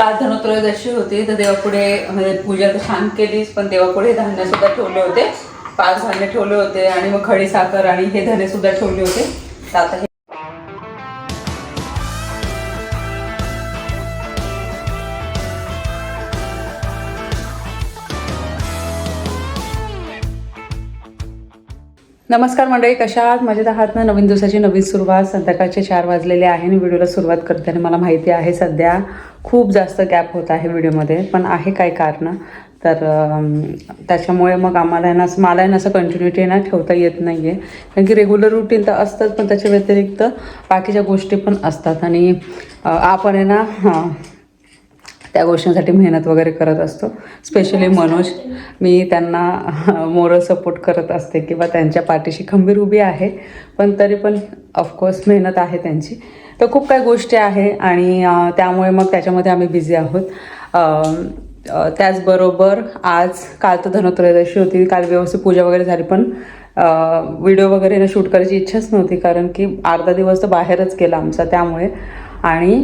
काल धनुत्रयोदशी होती तर देवापुढे म्हणजे पूजा तर छान केलीच पण देवापुढे धान्य सुद्धा ठेवले होते. पाच धान्य ठेवले होते आणि मग खडी साखर आणि हे धान्य सुद्धा ठेवले होते. तर आता हे नमस्कार मंडळी कशा आहात? मजेत आहात ना? नवीन दिवसाची नवीन सुरुवात. संध्याकाळचे चार वाजलेले आहे आणि व्हिडिओला सुरुवात करते आणि मला माहिती आहे सध्या खूप जास्त गॅप होत आहे व्हिडिओमध्ये पण आहे काय कारण? तर त्याच्यामुळे मग आम्हाला आहे ना असं- मला आहे ना असं कंटिन्युटी ना ठेवता येत नाही आहे कारण की रेग्युलर रुटीन तर असतंच पण त्याच्या व्यतिरिक्त बाकीच्या गोष्टी पण असतात. आणि आपण आहे ना हां त्या गोष्टींसाठी मेहनत वगैरे करत असतो. स्पेशली मनोज मी त्यांना मोरल सपोर्ट करत असते किंवा त्यांच्या पाठीशी खंबीर उभी आहे. पण तरी पण ऑफकोर्स मेहनत आहे त्यांची. तर खूप काही गोष्टी आहे आणि त्यामुळे मग त्याच्यामध्ये आम्ही बिझी आहोत. त्याचबरोबर आज काल तर धनोत्रयोदशी होती काल व्यवस्थित पूजा वगैरे झाली पण व्हिडिओ वगैरे ना शूट करायची इच्छाच नव्हती कारण की अर्धा दिवस तर बाहेरच गेला आमचा त्यामुळे. आणि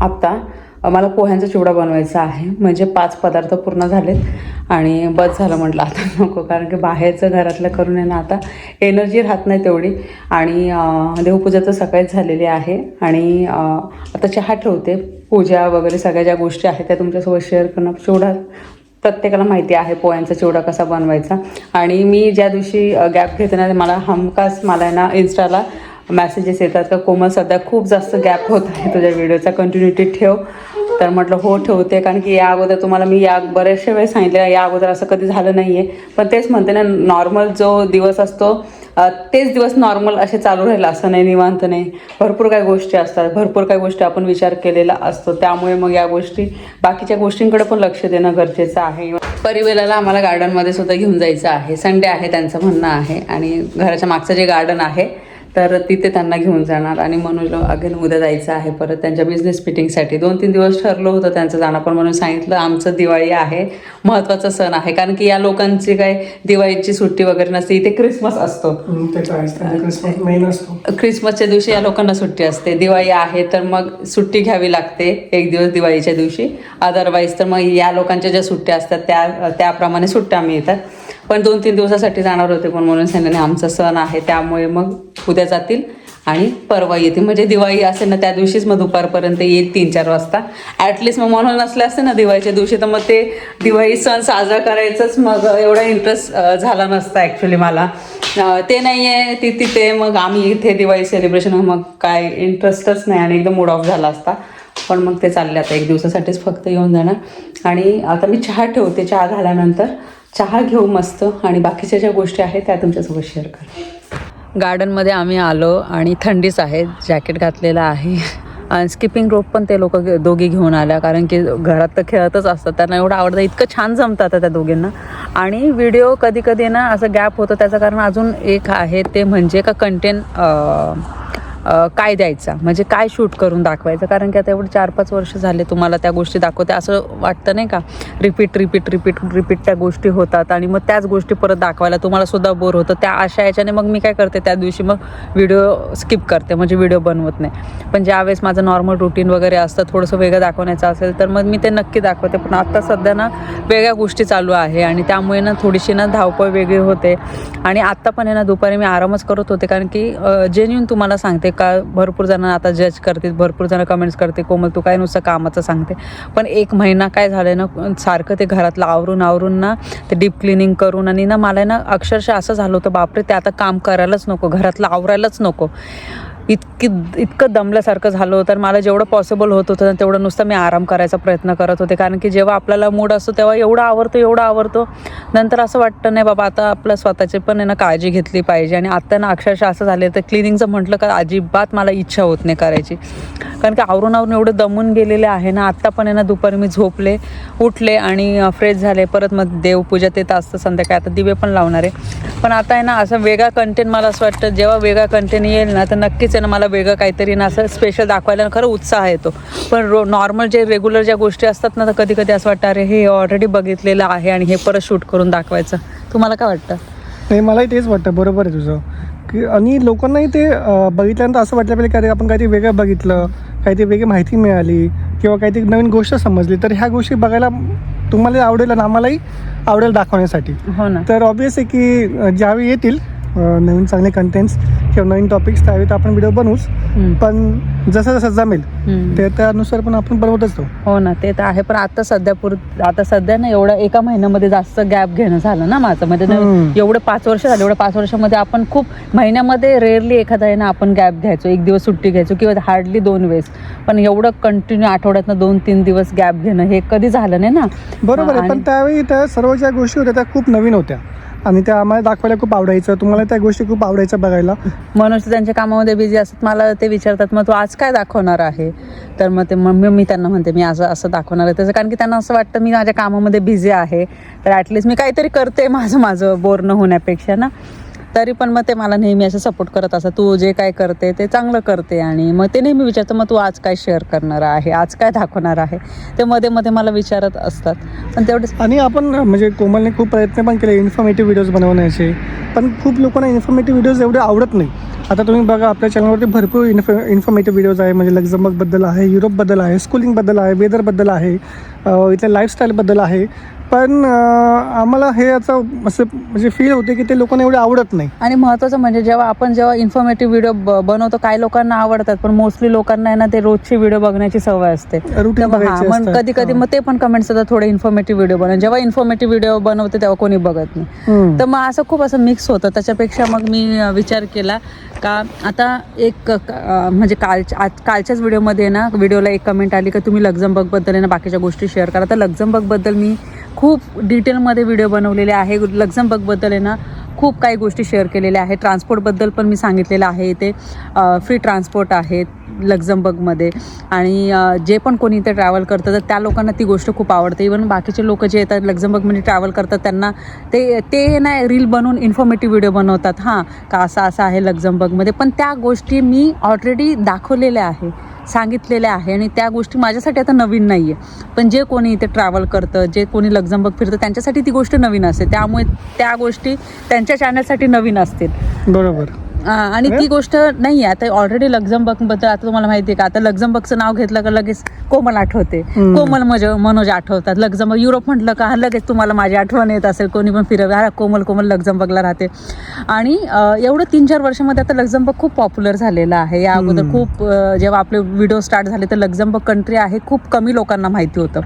आत्ता मला पोह्यांचा चिवडा बनवायचा आहे. म्हणजे पाच पदार्थ पूर्ण झालेत आणि बस झालं म्हटलं आता नको कारण की बाहेरचं घरातलं करून आहे ना आता एनर्जी राहत नाही तेवढी. आणि देवपूजा तर सकाळीच झालेली आहे. आणि आता चहा ठेवते. पूजा वगैरे सगळ्या ज्या गोष्टी आहेत त्या तुमच्यासोबत शेअर करणं चिवडा प्रत्येकाला माहिती आहे पोह्यांचा चिवडा कसा बनवायचा. आणि मी ज्या दिवशी गॅप घेते ना मला हमखास मला आहे ना इन्स्टाला मेसेजेस येतात का? कोमल सध्या खूप जास्त गॅप होत आहे तुझ्या व्हिडिओचा कंटिन्युटी ठेव. तर म्हटलं हो ठेवते. कारण की या अगोदर तुम्हाला मी या बऱ्याचशा वेळेस सांगितलं या अगोदर असं कधी झालं नाही आहे पण तेच म्हणते ना नॉर्मल जो दिवस असतो तेच दिवस नॉर्मल असे चालू राहील असं नाही निवांत नाही. भरपूर काही गोष्टी असतात. भरपूर काही गोष्टी आपण विचार केलेला असतो. त्यामुळे मग या गोष्टी बाकीच्या गोष्टींकडे पण लक्ष देणं गरजेचं आहे. परिवेलाला आम्हाला गार्डनमध्ये सुद्धा घेऊन जायचं आहे. संडे आहे त्यांचं म्हणणं आहे. आणि घराच्या मागचं जे गार्डन आहे तर तिथे त्यांना घेऊन जाणार आणि मनोजला अगेन उद्या जायचं आहे परत. त्यांच्या बिझनेस मिटिंगसाठी दोन तीन दिवस ठरलं होतं त्यांचं जाणं पण म्हणून सांगितलं आमचं दिवाळी आहे महत्त्वाचा सण आहे. कारण की या लोकांची काय दिवाळीची सुट्टी वगैरे नसते इथे क्रिसमस असतो. क्रिसमसच्या दिवशी या लोकांना सुट्टी असते. दिवाळी आहे तर मग सुट्टी घ्यावी लागते एक दिवस दिवाळीच्या दिवशी. अदरवाईज तर मग या लोकांच्या ज्या सुट्ट्या असतात त्या त्याप्रमाणे सुट्ट्या मिळतात. पण दोन तीन दिवसासाठी जाणार होते पण म्हणून सांगितलं आमचा सण आहे त्यामुळे मग उद्या जातील आणि परवा येतील. म्हणजे दिवाळी असेल ना त्या दिवशीच मग दुपारपर्यंत येईल तीन चार वाजता. ॲटलिस्ट मग म्हणून असले असते ना दिवाळीच्या दिवशी तर मग ते दिवाळी सण साजरा करायचंच मग एवढा इंटरेस्ट झाला नसता ॲक्च्युली मला. ते नाही आहे ती तिथे मग आम्ही इथे दिवाळी सेलिब्रेशन मग काय इंटरेस्टच नाही आणि एकदम मूड ऑफ झाला असता. पण मग ते चालले आता एक दिवसासाठीच फक्त येऊन जाणार. आणि आता मी चहा ठेवते चहा झाल्यानंतर चहा घेऊ मस्त आणि बाकीच्या ज्या गोष्टी आहेत त्या तुमच्यासोबत शेअर कर. गार्डनमध्ये आम्ही आलो आणि थंडीच आहे जॅकेट घातलेलं आहे. आणि स्किपिंग रोप पण ते लोक दोघी घेऊन आल्या कारण की घरात तर खेळतच असतात त्यांना एवढं आवडतं इतकं छान जमतं आता त्या दोघींना. आणि व्हिडिओ कधी कधी ना असं गॅप होतं त्याचं कारण अजून एक आहे ते म्हणजे का कंटेंट काय द्यायचा? म्हणजे काय शूट करून दाखवायचं? कारण की आता एवढे चार पाच वर्ष झाले तुम्हाला त्या गोष्टी दाखवते. असं वाटतं नाही का? रिपीट रिपीट रिपीट रिपीट त्या गोष्टी होतात आणि मग त्याच गोष्टी परत दाखवायला तुम्हाला सुद्धा बोर होतं. त्या अशा याच्याने मग मी काय करते त्या दिवशी मग व्हिडिओ स्किप करते. म्हणजे व्हिडिओ बनवत नाही. पण ज्यावेळेस माझं नॉर्मल रुटीन वगैरे असतं थोडंसं वेगळं दाखवण्याचं असेल तर मग मी ते नक्की दाखवते. पण आत्ता सध्या ना वेगळ्या गोष्टी चालू आहे आणि त्यामुळे ना थोडीशी ना धावपळ वेगळी होते. आणि आत्ता पण आहे ना दुपारी मी आरामच करत होते. कारण की जेन्युन तुम्हाला सांगते का भरपूर जण आता जज करतील भरपूर जण कमेंट्स करते कोमल तू काय नुसतं कामाचं सांगते. पण एक महिना काय झालं ना सारखं ते घरातलं आवरून आवरून ना ते डीप क्लिनिंग करून आणि ना मला ना अक्षरशः असं झालं होतं बापरे ते आता काम करायलाच नको घरातलं आवरायलाच नको. इतकी इतकं दमल्यासारखं झालं होतं तर मला जेवढं पॉसिबल होत होतं तेवढं नुसतं मी आराम करायचा प्रयत्न करत होते. कारण की जेव्हा आपल्याला मूड असतो तेव्हा एवढं आवडतो एवढं आवडतो. नंतर असं वाटतं नाही बाबा आता आपल्या स्वतःची पण आहे ना काळजी घेतली पाहिजे. आणि आत्ता ना अक्षरशः असं झालं तर क्लिनिंगचं म्हटलं का अजिबात मला इच्छा होत नाही करायची. कारण की आवरून आवरून एवढं दमून गेलेले आहे ना आत्ता पण आहे ना दुपारी मी झोपले उठले आणि फ्रेश झाले. परत मग देवपूजा ते तर असतं संध्याकाळी आता दिवे पण लावणार आहे. पण आता आहे ना असं वेगळा कंटेंट मला असं वाटतं जेव्हा वेगळा कंटेंट येईल ना तर नक्कीच आहे ना मला वेगळं काहीतरी ना असं स्पेशल दाखवायला खरं उत्साह येतो. पण रो नॉर्मल जे रेग्युलर ज्या गोष्टी असतात ना तर कधी कधी असं वाटतं अरे हे ऑलरेडी बघितलेलं आहे आणि हे परत शूट करून दाखवायचं. तुम्हाला काय वाटतं? नाही मलाही तेच वाटतं. बरोबर आहे तुझं. की आणि लोकांनाही ते बघितल्यानंतर असं वाटलं पाहिजे की अरे आपण काहीतरी वेगळं बघितलं काहीतरी वेगळी माहिती मिळाली किंवा काहीतरी नवीन गोष्ट समजली. तर ह्या गोष्टी बघायला तुम्हाला आवडेल आणि आम्हालाही आवडेल दाखवण्यासाठी. हो ना. तर ऑब्वियस आहे की ज्यावेळी येतील नवीन चांगले कंटेंट्स किंवा नवीन टॉपिक्स त्यावेळी आपण व्हिडिओ बनवूच. पण जसं जसं जमेल. ते त्यानुसार पण आपण बनवतच राहू. हो ना ते तर आहे. पण आता सध्या पुर आता सध्या ना एवढं एका महिन्यामध्ये जास्त गॅप घेणं झालं ना माझं. म्हणजे. एवढे पाच वर्ष झाले एवढ्या पाच वर्षामध्ये आपण खूप महिन्यामध्ये रेअरली एखादा आहे ना आपण गॅप घ्यायचो. एक दिवस सुट्टी घ्यायचो किंवा हार्डली दोन वेळेस. पण एवढं कंटिन्यू आठवड्यातनं दोन तीन दिवस गॅप घेणं हे कधी झालं नाही ना. बरोबर आहे. पण त्यावेळी त्या सर्व ज्या गोष्टी होत्या त्या खूप नवीन होत्या. आणि त्या आम्हाला दाखवायला खूप आवडायचं. तुम्हाला त्या गोष्टी खूप आवडायच्या बघायला. मनोज तर त्यांच्या कामामध्ये बिझी असतात मला ते विचारतात मग तू आज काय दाखवणार आहे? तर मग ते मम्मी मी त्यांना म्हणते मी असं असं दाखवणार आहे. त्याचं कारण की त्यांना असं वाटतं मी माझ्या कामामध्ये बिझी आहे. तर ॲटलिस्ट मी काहीतरी करते माझं माझं बोर न होण्यापेक्षा ना. तरी पण मग ते मला नेहमी असं सपोर्ट करत असं तू जे काय करते ते चांगलं करते आणि मग ते नेहमी विचारतं मग तू आज काय शेअर करणार आहे? आज काय दाखवणार आहे? ते मध्ये मध्ये मला विचारत असतात. पण तेवढेच. आणि आपण म्हणजे कोमलने खूप प्रयत्न पण केले इन्फॉर्मेटिव्ह व्हिडिओज बनवण्याचे. पण खूप लोकांना इन्फॉर्मेटिव्ह व्हिडिओज एवढे आवडत नाही. आता तुम्ही बघा आपल्या चॅनलवरती भरपूर इन्फ इन्फॉर्मेटिव्ह व्हिडिओज आहे. म्हणजे लक्झमबर्गबद्दल आहे युरोपबद्दल आहे स्कूलिंगबद्दल आहे वेदरबद्दल आहे इथल्या लाईफस्टाईलबद्दल आहे. पण आम्हाला हे याचं असं म्हणजे फील होते की ते लोकांना एवढे आवडत नाही. आणि महत्त्वाचं म्हणजे जेव्हा आपण जेव्हा इन्फॉर्मेटिव्ह व्हिडिओ बनवतो काही लोकांना आवडतात पण मोस्टली लोकांना आहे ना ते रोजची व्हिडिओ बघण्याची सवय असते. कधी कधी मग ते पण कमेंट्स येतात थोडे इन्फॉर्मेटिव्ह व्हिडिओ बनव जेव्हा इन्फॉर्मेटिव्ह व्हिडिओ बनवते तेव्हा कोणी बघत नाही. तर मग असं खूप असं मिक्स होतं. त्याच्यापेक्षा मग मी विचार केला का आता एक म्हणजे कालच्या आज कालच्याच व्हिडिओमध्ये ना व्हिडिओला एक कमेंट आली का तुम्ही लक्झमबर्गबद्दल आहे ना बाकीच्या गोष्टी शेअर करा. तर लक्झमबर्गबद्दल मी खूप डिटेलमध्ये व्हिडिओ बनवलेले आहे. लक्झमबर्गबद्दल आहे ना खूप काही गोष्टी शेअर केलेल्या आहेत. ट्रान्सपोर्टबद्दल पण मी सांगितलेलं आहे ते फ्री ट्रान्सपोर्ट आहेत लक्झमबर्गमध्ये आणि जे पण कोणी इथे ट्रॅव्हल करतं तर त्या लोकांना ती गोष्ट खूप आवडते. इवन बाकीचे लोक जे येतात लक्झमबर्गमध्ये ट्रॅव्हल करतात त्यांना ते ते ना रील बनवून इन्फॉर्मेटिव्ह व्हिडिओ बनवतात. हां का असं असं आहे लक्झमबर्गमध्ये पण त्या गोष्टी मी ऑलरेडी दाखवलेल्या आहे. सांगितलेल्या आहे आणि त्या गोष्टी माझ्यासाठी आता नवीन नाही आहे पण जे कोणी इथे ट्रॅव्हल करतं जे कोणी लक्झमबर्ग फिरतं त्यांच्यासाठी ती गोष्ट नवीन असते. त्यामुळे त्या गोष्टी त्यांच्या चॅनलसाठी नवीन असतील. बरोबर. आणि ती गोष्ट नाही आहे आता ऑलरेडी लक्झमबर्गबद्दल आता तुम्हाला माहिती आहे का? आता लक्झमबर्गचं नाव घेतलं का लगेच कोमल आठवते. कोमल मज मनोज आठवतात. लक्झमबर्ग युरोप म्हटलं का हा लगेच तुम्हाला माझी आठवण येत असेल. कोणी पण फिरव. कोमल कोमल लक्झमबर्गला राहते. आणि एवढं तीन चार वर्षामध्ये आता लक्झमबर्ग खूप पॉप्युलर झालेलं आहे. या अगोदर. खूप जेव्हा आपले व्हिडिओ स्टार्ट झाले तर लक्झमबर्ग कंट्री आहे. खूप कमी लोकांना माहिती होतं.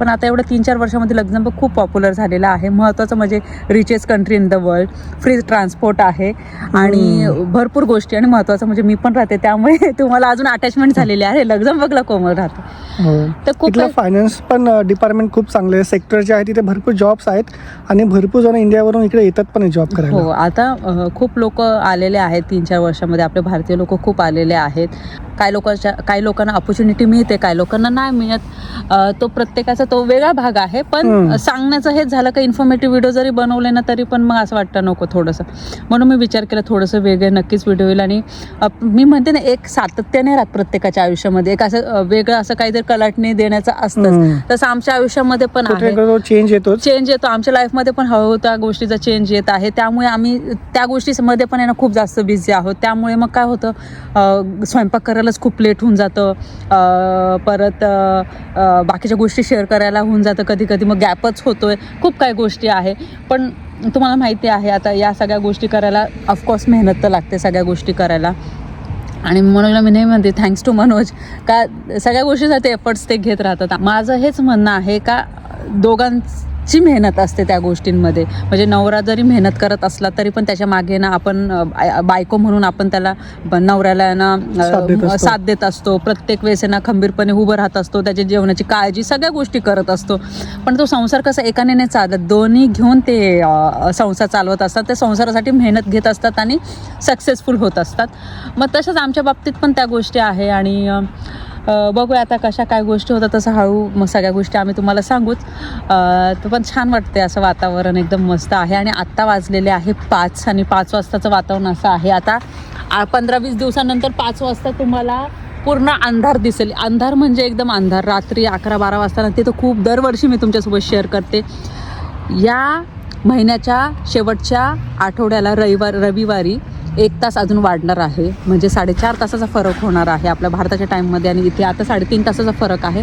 पण आता एवढं तीन चार वर्षामध्ये लक्झमबर्ग खूप पॉप्युलर झालेलं आहे. महत्त्वाचं म्हणजे richest country in the world free transport आहे. आणि भरपूर गोष्टी आणि महत्त्वाचं म्हणजे मी पण राहते त्यामुळे तुम्हाला अजून अटॅचमेंट झालेली आहे. लक्झमबर्गला कोमल राहते. हो. तर खूप फायनान्स पण डिपार्टमेंट खूप चांगले सेक्टर जे आहे तिथे भरपूर जॉब्स आहेत आणि भरपूर जण इंडियावरून इकडे येतात पण जॉब हो करायला आता अ, खूप लोक आलेले आहेत तीन चार वर्षामध्ये. आपले भारतीय लोक खूप आलेले आहेत. काही लोकांच्या काही लोकांना ऑपॉर्च्युनिटी मिळते काही लोकांना नाही मिळत तो प्रत्येकाचा तो वेगळा भाग आहे. पण. सांगण्याचं हेच झालं का इन्फॉर्मेटिव्ह व्हिडिओ जरी बनवले ना तरी पण मग असं वाटतं नको थोडंसं. म्हणून मी विचार केला थोडंसं वेगळं नक्कीच व्हिडिओ येईल आणि मी म्हणते ना एक सातत्य नाही राहत प्रत्येकाच्या आयुष्यामध्ये. एक असं वेगळं असं काहीतरी कलाटणी देण्याचं. असतंच तसं आमच्या आयुष्यामध्ये पण चेंज येतोच. चेंज येतो. आमच्या लाईफमध्ये पण हळूहळू त्या गोष्टीचा चेंज येत आहे. त्यामुळे आम्ही त्या गोष्टीमध्ये पण खूप जास्त बिझी आहोत. त्यामुळे मग काय होतं स्वयंपाक करायलाच खूप लेट होऊन जातं. परत बाकीच्या गोष्टी शेअर करायला होऊन जातं. कधी कधी मग गॅपच होतो आहे खूप काही गोष्टी आहे. पण तुम्हाला माहिती आहे आता या सगळ्या गोष्टी करायला ऑफकोर्स मेहनत तर लागते सगळ्या गोष्टी करायला. आणि म्हणून मी नाही म्हणते थँक्स टू मनोज. का सगळ्या गोष्टीसाठी एफर्ट्स ते घेत राहतात. माझं हेच म्हणणं आहे का दोघांच मेहनत असते त्या गोष्टींमध्ये? म्हणजे नवरा जरी मेहनत करत असला तरी पण त्याच्यामागे ना आपण बायको म्हणून आपण त्याला नवऱ्याला ना साथ देत असतो. प्रत्येक वेळेस ना खंबीरपणे उभं राहत असतो. त्याच्या जेवणाची काळजी सगळ्या गोष्टी करत असतो. पण तो संसार कसा एकाने नाही चालत दोन्ही घेऊन ते संसार चालवत असतात. ते संसारासाठी मेहनत घेत असतात आणि सक्सेसफुल होत असतात. मग तसंच आमच्या बाबतीत पण त्या गोष्टी आहे. आणि बघूया आता कशा काय गोष्टी होतात तसं हळू मग सगळ्या गोष्टी आम्ही तुम्हाला सांगूच तर पण छान वाटते असं वातावरण एकदम मस्त आहे आणि आत्ता वाजलेले आहे पाच आणि पाच वाजताचं वातावरण असं आहे. आता पंधरा वीस दिवसानंतर पाच वाजता तुम्हाला पूर्ण अंधार दिसेल. अंधार म्हणजे एकदम अंधार. रात्री अकरा बारा वाजता ते तर खूप दरवर्षी मी तुमच्यासोबत शेअर करते. या महिन्याच्या शेवटच्या आठवड्याला रविवार रविवारी एक तास अजून वाढणार आहे. म्हणजे साडेचार तासाचा फरक होणार आहे आपल्या भारताच्या टाईममध्ये आणि इथे आता साडेतीन तासाचा फरक आहे.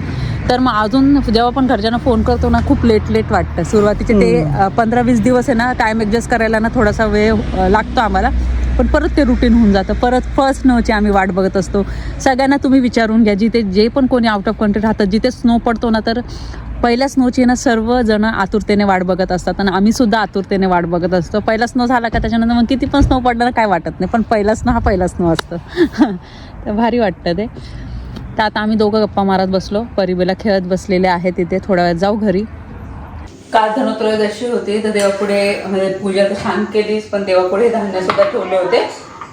तर मग अजून जेव्हा पण घरच्यांना फोन करतो ना खूप लेट लेट वाटतं. सुरुवातीचे ते पंधरा वीस दिवस आहे ना टाईम ॲडजस्ट करायला ना थोडासा वेळ लागतो आम्हाला. पण परत ते रुटीन होऊन जातं. परत फर्स्ट स्नोची आम्ही वाट बघत असतो. सगळ्यांना तुम्ही विचारून घ्या. जिथे जे पण कोणी आउट ऑफ कंट्री राहतात जिथे स्नो पडतो ना तर पहिल्या स्नोची ना सर्वजण आतुरतेने वाट बघत असतात आणि आम्ही सुद्धा आतुरतेने वाट बघत असतो. पहिला स्नो झाला का त्याच्यानंतर मग किती पण स्नो पडलं ना काय वाटत नाही. पण पहिला स्नो हा पहिला स्नो असतो. तर भारी वाटतं ते. तर आता आम्ही दोघं गप्पा मारत बसलो. परिबेला खेळत बसलेले आहे तिथे थोड्या वेळ जाऊ घरी. काल धनत्रयोदशी होती तर देवापुढे म्हणजे पूजा तर छान केलीच पण देवापुढे धान्य सुद्धा ठेवले होते.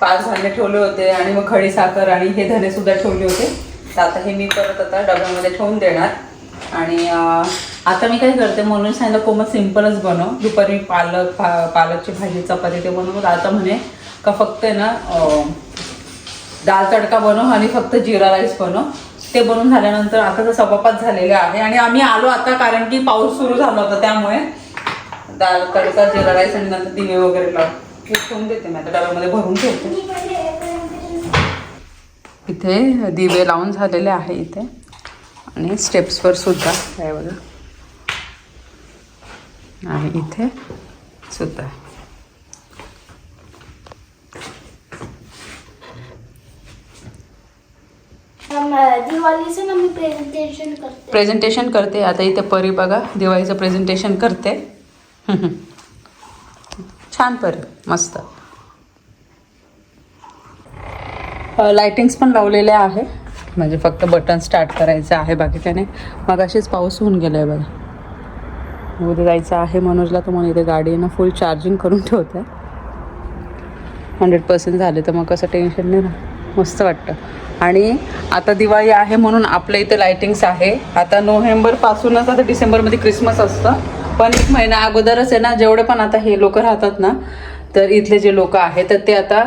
पाच धान्य ठेवले होते आणि मग खडी साखर आणि हे धने सुद्धा ठेवले होते. तर आता हे मी परत आता डब्यामध्ये ठेवून देणार. आणि आता मी काय करते म्हणून सांगितलं कोमल सिम्पलच बनव. दुपारी पालक पा पालकची भाजी चपाती ते बनवून आता म्हणे का फक्त आहे ना दाल तडका बनव आणि फक्त जिरा राईस बनव. ते बनवून झाल्यानंतर आता तर सव्वापाच झालेले आहे. आणि आम्ही आलो आता कारण की पाऊस सुरू झाला होता त्यामुळे दाल तडका जिरा राईस आणि नंतर दिवे वगैरे लावून. ठेवून देते मी आता डब्यामध्ये भरून ठेवते. इथे दिवे लावून झालेले आहे इथे. आणि स्टेप्सवर सुद्धा काय बघा. आहे इथे सुद्धा. प्रेझेंटेशन करते. प्रेझेंटेशन करते. आता इथे परी बघा दिवाळीचं प्रेझेंटेशन करते. छान परी मस्त. लाइटिंग्स पण लावलेले आहे. म्हणजे फक्त बटन स्टार्ट करायचं आहे बाकी त्याने मग असेच पाऊस होऊन गेला आहे बघा. उद्या जायचं आहे मनोजला तर मला इथे गाडीनं फुल चार्जिंग करून ठेवते. हंड्रेड पर्सेंट झाले तर मग कसं टेन्शन नाही ना मस्त वाटतं. आणि आता दिवाळी आहे म्हणून आपल्या इथे लायटिंग्स आहे. आता नोव्हेंबरपासूनच आता डिसेंबरमध्ये क्रिसमस असतं. पण एक महिना अगोदरच आहे ना जेवढे पण आता हे लोक राहतात ना तर इथले जे लोक आहेत तर ते आता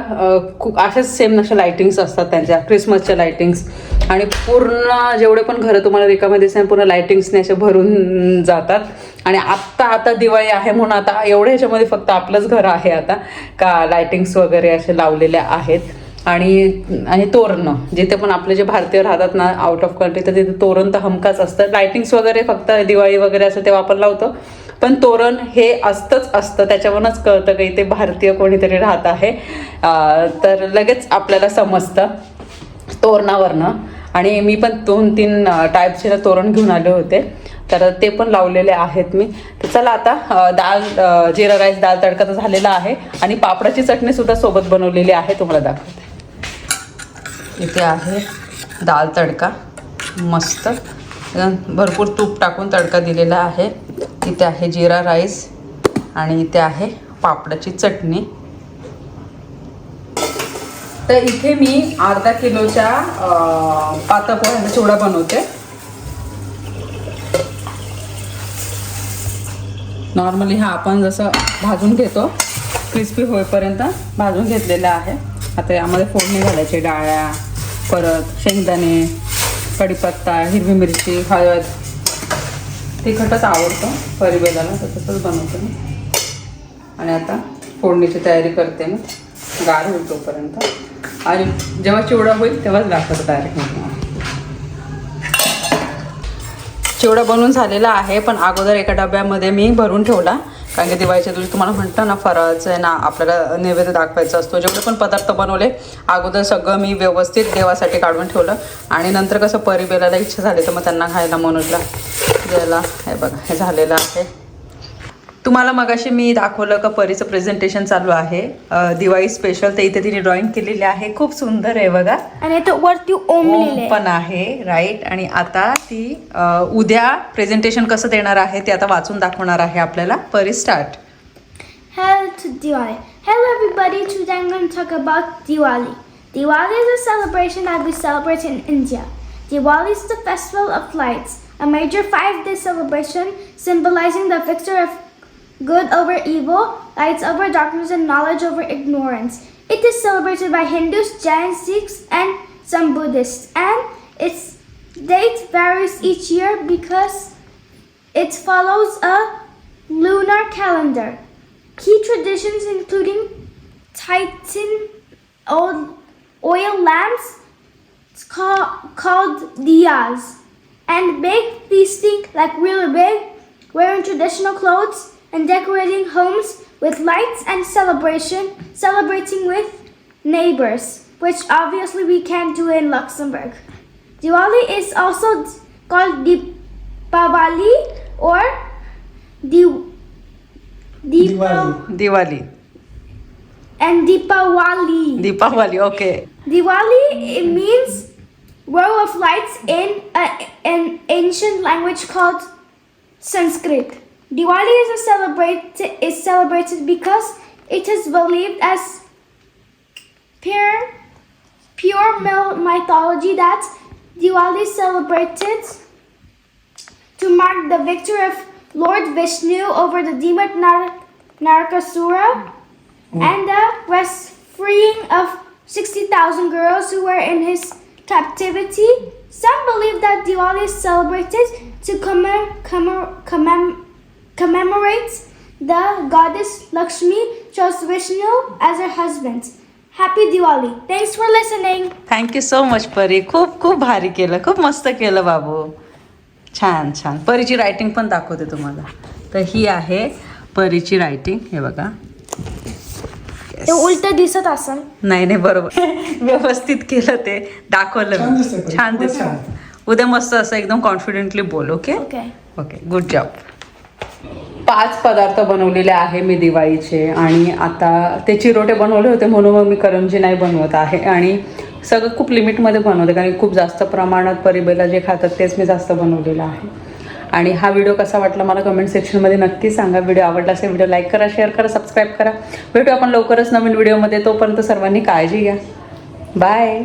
खूप अशाच सेम अशा लायटिंग्स असतात त्यांच्या क्रिसमसच्या लायटिंग्स आणि पूर्ण जेवढे पण घरं तुम्हाला रिकामे दिसतात पूर्ण लायटिंग्सने असे भरून जातात. आणि आत्ता आता दिवाळी आहे म्हणून आता एवढ्या ह्याच्यामध्ये फक्त आपलंच घर आहे आता का लायटिंग्स वगैरे असे लावलेले आहेत. आणि आणि तोरणं जिथे पण आपले जे भारतीय राहतात ना आउट ऑफ कंट्री तर तिथे तोरण तर हमकाच असतं. लायटिंग्स वगैरे फक्त दिवाळी वगैरे असं ते वापर होतं. पण तोरण हे असतंच असतं त्याच्यावरूनच कळतं की ते भारतीय कोणीतरी राहत आहे. तर लगेच आपल्याला समजतं तोरणावरनं. आणि मी पण दोन तीन टाईपचे ना तोरण घेऊन आले होते. तर ते पण लावलेले आहेत मी. तर चला आता अं, दाल जिरा राईस दाल तडका तर झालेला आहे. आणि पापडाची चटणी सुद्धा सोबत बनवलेली आहे तुम्हाला दाखवते. इथे आहे दाल तडका. मस्त. भरपूर तूप टाकून तडका दिलेला आहे. इथे आहे जिरा राईस आणि इथे आहे पापडाची चटणी. तर इथे मी अर्धा किलोच्या पातळ पोह्यांचा चिवडा बनवते. नॉर्मली हा आपण जसं भाजून घेतो क्रिस्पी होईपर्यंत भाजून घेतलेला आहे. आता यामध्ये फोडणी घालायची डाळ्या परत शेंगदाणे कढीपत्ता हिरवी मिरची हळद. तिखटच आवडतं परिवेदाला तर तसंच बनवते मी. आणि आता फोडणीची तयारी करते मी गार होईल तोपर्यंत आणि जेव्हा चिवडा होईल तेव्हाच दाखवतो डायरेक्ट चिवडा बनवून झालेला आहे पण अगोदर एका डब्यामध्ये मी भरून ठेवला. कारण की दिवाळीच्या दिवशी तुम्हाला म्हटलं ना फराळाचं आहे ना आपल्याला नैवेद्य दाखवायचा असतो. जेवढे पण पदार्थ बनवले अगोदर सगळं मी व्यवस्थित देवासाठी काढून ठेवलं. आणि नंतर कसं परिबेलाला इच्छा झाली तर मग त्यांना खायला मनोजला द्यायला हे बघा हे झालेलं आहे. तुम्हाला मगाशी मी दाखवलं का परीचं प्रेझेंटेशन चालू आहे. दिवाळी स्पेशल तर इथे तिने ड्रॉइंग केलेले आहे. खूप सुंदर आहे बघा. आणि वरती ओम पण आहे राईट आणि आता ती उद्या प्रेझेंटेशन कसं देणार आहे ते आता वाचून दाखवणार आहे आपल्याला. Pari start Diwali. Diwali is a celebration that we celebrate in India. Diwali is the festival of lights, a major five-day celebration symbolizing the victory of good over evil, lights over darkness, and knowledge over ignorance. It is celebrated by Hindus, Jains, Sikhs, and some Buddhists, and its date varies each year because it follows a lunar calendar. Key traditions including Titan oil lamps called, called diyas. And big feasting, like really big, wearing traditional clothes and decorating homes with lights and celebration, celebrating with neighbors, which obviously we can't do in Luxembourg. Diwali is also called Deepavali or Di- Deepa- Diwali. Diwali. And Deepawali. Deepawali, okay. Diwali it means row of lights in an ancient language called Sanskrit. Diwali is a celebrate is celebrated because it is believed as pure pure mythology that Diwali is celebrated to mark the victory of Lord Vishnu over the demon Nar- Narakasura mm. and the rest freeing of 60,000 girls who were in his captivity. Some believe that Diwali is celebrated to commemorate commem- commem- commemorate the goddess Lakshmi chose Vishnu as her husband. Happy Diwali. Thanks for listening. Thank you so much Pari खूप खूप भारी केलं. खूप मस्त केलं बाबू. छान छान. परीची writing पण दाखवते तुम्हाला. तर ही आहे परीची रायटिंग हे बघा. ते उलट दिसत असेल नाही नाही बरोबर. व्यवस्थित केलं ते. दाखवलं छान मी. छान छान. उद्या मस्त असं एकदम कॉन्फिडेंटली बोल okay okay okay good job पाच पदार्थ बनवलेले आहे मी दिवाळीचे आणि आता ते चिरोटे बनवले होते म्हणून मग मी करंजी नाही बनवत आहे. आणि सगळं खूप लिमिटमध्ये बनवते कारण खूप जास्त प्रमाणात परिबेला जे खातात तेच मी जास्त बनवलेलं आहे. आणि हा व्हिडिओ कसा वाटला मला कमेंट सेक्शनमध्ये नक्की सांगा. व्हिडिओ आवडला असेल व्हिडिओ लाईक करा शेअर करा सबस्क्राईब करा. भेटू आपण लवकरच नवीन व्हिडिओमध्ये तोपर्यंत सर्वांनी काळजी घ्या. बाय